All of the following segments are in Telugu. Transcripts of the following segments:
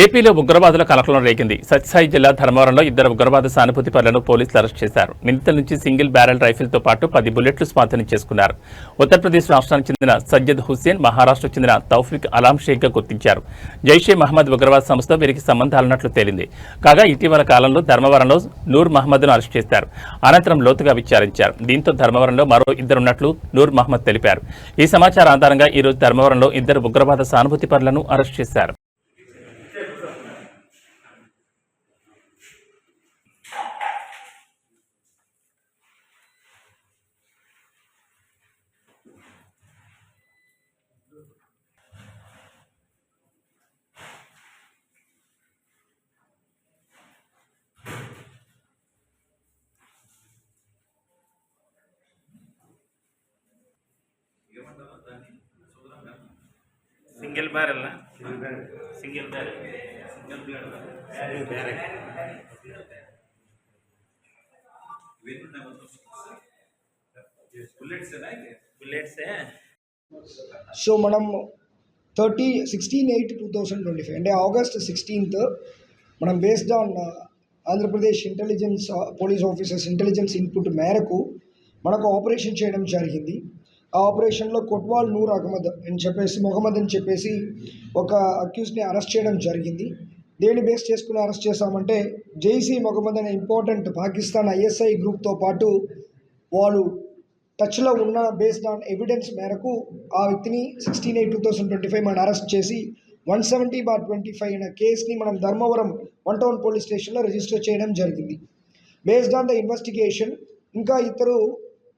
ఏపీలో ఉగ్రవాదుల కలకలం రేగింది. సత్యసాయి జిల్లా ధర్మవరంలో ఇద్దరు ఉగ్రవాద సానుభూతి పరులను పోలీసులు అరెస్ట్ చేశారు. నిందితుల నుంచి సింగిల్ బ్యారెల్ రైఫిల్తో పాటు పది బుల్లెట్లు స్వాధీనం చేసుకున్నారు. ఉత్తరప్రదేశ్ రాష్ట్రానికి చెందిన సజ్జద్ హుస్సేన్ మహారాష్ట్రకు చెందిన తౌఫిక్ అలాం షేక్గా గుర్తించారు. జైషే మహమ్మద్ ఉగ్రవాద సంస్థ వీరికి సంబంధాలున్నట్లు తేలింది. కాగా ఇటీవల కాలంలో ధర్మవరంలో నూర్ మహమ్మద్ను అరెస్ట్ చేశారు. అనంతరం లోతుగా విచారించారు. దీంతో ధర్మవరంలో మరో ఇద్దరున్నట్లు నూర్ మహమ్మద్ తెలిపారు. ఈ సమాచారం ఆధారంగా ఈరోజు ధర్మవరంలో ఇద్దరు ఉగ్రవాద సానుభూతి పరులను అరెస్ట్ చేశారు. Single barrel. సింగిల్ సో మనం thirty sixteen eight two thousand twenty five అంటే ఆగస్ట్ సిక్స్టీన్త్ మనం based on Andhra Pradesh intelligence police officers intelligence input మేరకు మనకు ఆపరేషన్ చేయడం జరిగింది. ఆ ఆపరేషన్లో కొట్వాల్ నూర్ అహ్మద్ అని చెప్పేసి మొహమ్మద్ అని చెప్పేసి ఒక అక్యూస్ని అరెస్ట్ చేయడం జరిగింది. దేని బేస్ చేసుకుని అరెస్ట్ చేశామంటే జైసీ మొహమ్మద్ అనే ఇంపార్టెంట్ పాకిస్తాన్ ఐఎస్ఐ గ్రూప్తో పాటు వాళ్ళు టచ్లో ఉన్న బేస్డ్ ఆన్ ఎవిడెన్స్ మేరకు ఆ వ్యక్తిని sixteen eight two thousand twenty five మనం అరెస్ట్ చేసి one seventy bar twenty five అనే కేసుని మనం ధర్మవరం వన్ టౌన్ పోలీస్ స్టేషన్లో రిజిస్టర్ చేయడం జరిగింది. బేస్డ్ ఆన్ ద ఇన్వెస్టిగేషన్ ఇంకా ఇద్దరు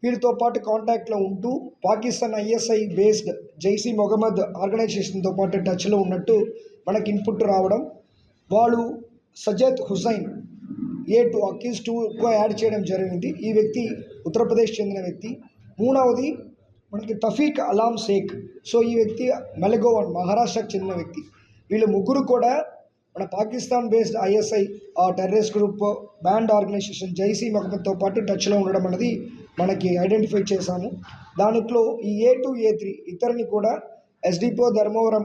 వీరితో పాటు కాంటాక్ట్లో ఉంటూ పాకిస్తాన్ ఐఎస్ఐ బేస్డ్ జైసీ మొహమ్మద్ ఆర్గనైజేషన్తో పాటు టచ్లో ఉన్నట్టు మనకి ఇన్పుట్ రావడం. వాళ్ళు Sajad Hussain A two accused టూగా యాడ్ చేయడం జరిగింది. ఈ వ్యక్తి ఉత్తరప్రదేశ్ చెందిన వ్యక్తి. మూడవది మనకి తఫీక్ అలాం షేక్. సో ఈ వ్యక్తి మెలగోవన్ మహారాష్ట్రకు చెందిన వ్యక్తి. వీళ్ళు ముగ్గురు కూడా మన Pakistan based ISI terrorist group band organization Jaish మహమ్మద్తో పాటు టచ్లో ఉండడం అనేది మనకి ఐడెంటిఫై చేశాము. దాంట్లో ఈ ఏ టూ ఏ త్రీ ఇద్దరిని కూడా ఎస్డిపో ధర్మవరం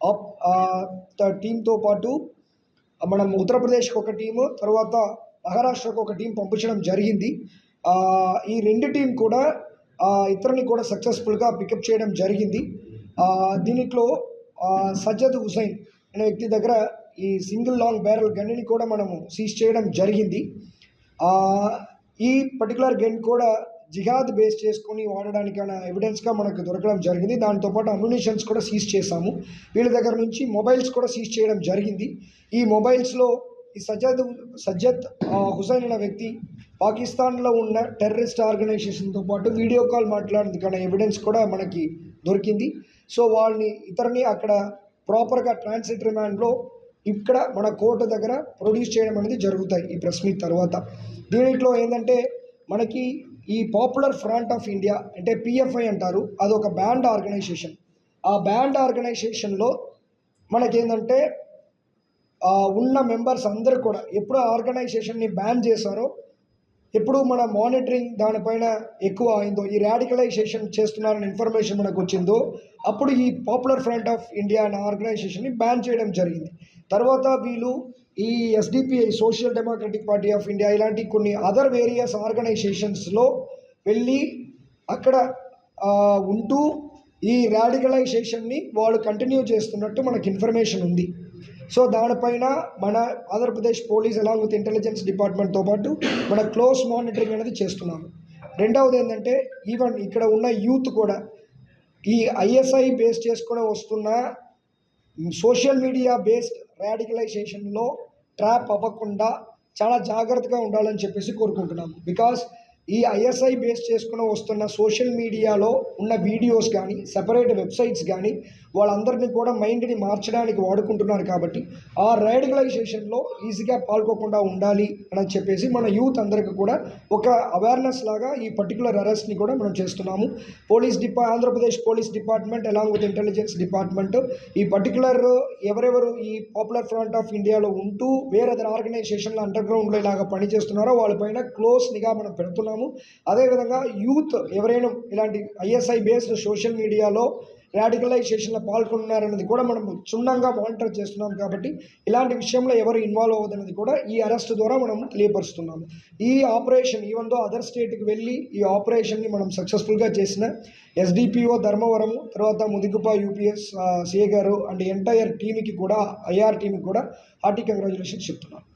ఆప్ టీంతో పాటు మనం ఉత్తరప్రదేశ్కి ఒక టీము తర్వాత మహారాష్ట్రకు ఒక టీం పంపించడం జరిగింది. ఈ రెండు టీం కూడా ఇతరుని కూడా సక్సెస్ఫుల్గా పికప్ చేయడం జరిగింది. దీనిలో సజ్జద్ హుసైన్ అనే వ్యక్తి దగ్గర ఈ సింగిల్ లాంగ్ బ్యారల్ గన్నిని కూడా మనము సీజ్ చేయడం జరిగింది. ఈ పర్టికులర్ గన్ కూడా జిహాద్ బేస్ చేసుకొని వాడడానికైనా ఎవిడెన్స్గా మనకు దొరకడం జరిగింది. దాంతోపాటు అమ్యునిషన్స్ కూడా సీజ్ చేశాము. వీళ్ళ దగ్గర నుంచి మొబైల్స్ కూడా సీజ్ చేయడం జరిగింది. ఈ మొబైల్స్లో ఈ సజ్జద్ సజ్జద్ హుసైన్ అనే వ్యక్తి పాకిస్తాన్లో ఉన్న టెర్రరిస్ట్ ఆర్గనైజేషన్తో పాటు వీడియో కాల్ మాట్లాడేందుకైనా ఎవిడెన్స్ కూడా మనకి దొరికింది. సో వాళ్ళని ఇతరుని అక్కడ ప్రాపర్గా ట్రాన్సిట్ రిమాండ్లో ఇక్కడ మన కోర్టు దగ్గర ప్రొడ్యూస్ చేయడం అనేది జరుగుతాయి ఈ ప్రెస్ మీట్ తర్వాత. దీంట్లో ఏంటంటే మనకి ఈ పాపులర్ ఫ్రంట్ ఆఫ్ ఇండియా అంటే పిఎఫ్ఐ అంటారు అదొక బ్యాండ్ ఆర్గనైజేషన్. ఆ బ్యాండ్ ఆర్గనైజేషన్లో మనకేంటంటే ఉన్న మెంబర్స్ అందరూ కూడా ఎప్పుడు ఆర్గనైజేషన్ని బ్యాన్ చేశారో ఎప్పుడు మన మానిటరింగ్ దానిపైన ఎక్కువ అయిందో ఈ రాడికలైజేషన్ చేస్తున్నారని ఇన్ఫర్మేషన్ మనకు వచ్చిందో అప్పుడు ఈ పాపులర్ ఫ్రంట్ ఆఫ్ ఇండియా అనే ఆర్గనైజేషన్ని బ్యాన్ చేయడం జరిగింది. తర్వాత వీళ్ళు ఈ SDPI social democratic party of India ఇలాంటి కొన్ని అదర్ వేరియస్ ఆర్గనైజేషన్స్లో వెళ్ళి అక్కడ ఉంటూ ఈ రాడికలైజేషన్ని వాళ్ళు కంటిన్యూ చేస్తున్నట్టు మనకి ఇన్ఫర్మేషన్ ఉంది. సో దానిపైన మన Andhra Pradesh police along with intelligence డిపార్ట్మెంట్తో పాటు మన క్లోజ్ మానిటరింగ్ అనేది చేస్తున్నాము. రెండవది ఏంటంటే ఈవెన్ ఇక్కడ ఉన్న యూత్ కూడా ఈ ఐఎస్ఐ బేస్ చేసుకుని వస్తున్న సోషల్ మీడియా బేస్డ్ రాడికలైజేషన్లో ట్రాప్ అవ్వకుండా చాలా జాగ్రత్తగా ఉండాలని చెప్పేసి కోరుకుంటున్నాము. బికాస్ ఈ ఐఎస్ఐ బేస్ చేసుకుని వస్తున్న సోషల్ మీడియాలో ఉన్న వీడియోస్ కానీ సెపరేట్ వెబ్సైట్స్ కానీ వాళ్ళందరినీ కూడా మైండ్ని మార్చడానికి వాడుకుంటున్నారు కాబట్టి ఆ రైడగలైజేషన్లో ఈజీగా పాల్గొకుండా ఉండాలి అని చెప్పేసి మన యూత్ అందరికీ కూడా ఒక అవేర్నెస్ లాగా ఈ పర్టికులర్ అరెస్ట్ని కూడా మనం చేస్తున్నాము. Police డిపా Andhra Pradesh police department along with intelligence department ఈ పర్టికులర్ ఎవరెవరు ఈ పాపులర్ ఫ్రంట్ ఆఫ్ ఇండియాలో ఉంటూ వేరే ఆర్గనైజేషన్లో అండర్ గ్రౌండ్లో ఇలాగ పనిచేస్తున్నారో వాళ్ళపైన క్లోజ్ నిఘా మనం పెడుతున్నాం. పెడుతున్నాము అదేవిధంగా యూత్ ఎవరైనా ఇలాంటి ఐఎస్ఐ బేస్డ్ సోషల్ మీడియాలో రాడికలైజేషన్లో పాల్గొన్నారన్నది కూడా మనం క్షుణ్ణంగా మానిటర్ చేస్తున్నాం కాబట్టి ఇలాంటి విషయంలో ఎవరు ఇన్వాల్వ్ అవ్వదన్నది కూడా ఈ అరెస్ట్ ద్వారా మనం తెలియపరుస్తున్నాము. ఈ ఆపరేషన్ ఈవెన్ దో అదర్ స్టేట్కి వెళ్ళి ఈ ఆపరేషన్ని మనం సక్సెస్ఫుల్గా చేసిన ఎస్డిపిఓ ధర్మవరము తర్వాత ముదిగుప యూపీఎస్ సిఏ గారు అండ్ ఎంటైర్ టీమ్కి కూడా ఐఆర్ టీమ్కి కూడా హార్టీ కంగ్రాచులేషన్స్ చెప్తున్నాను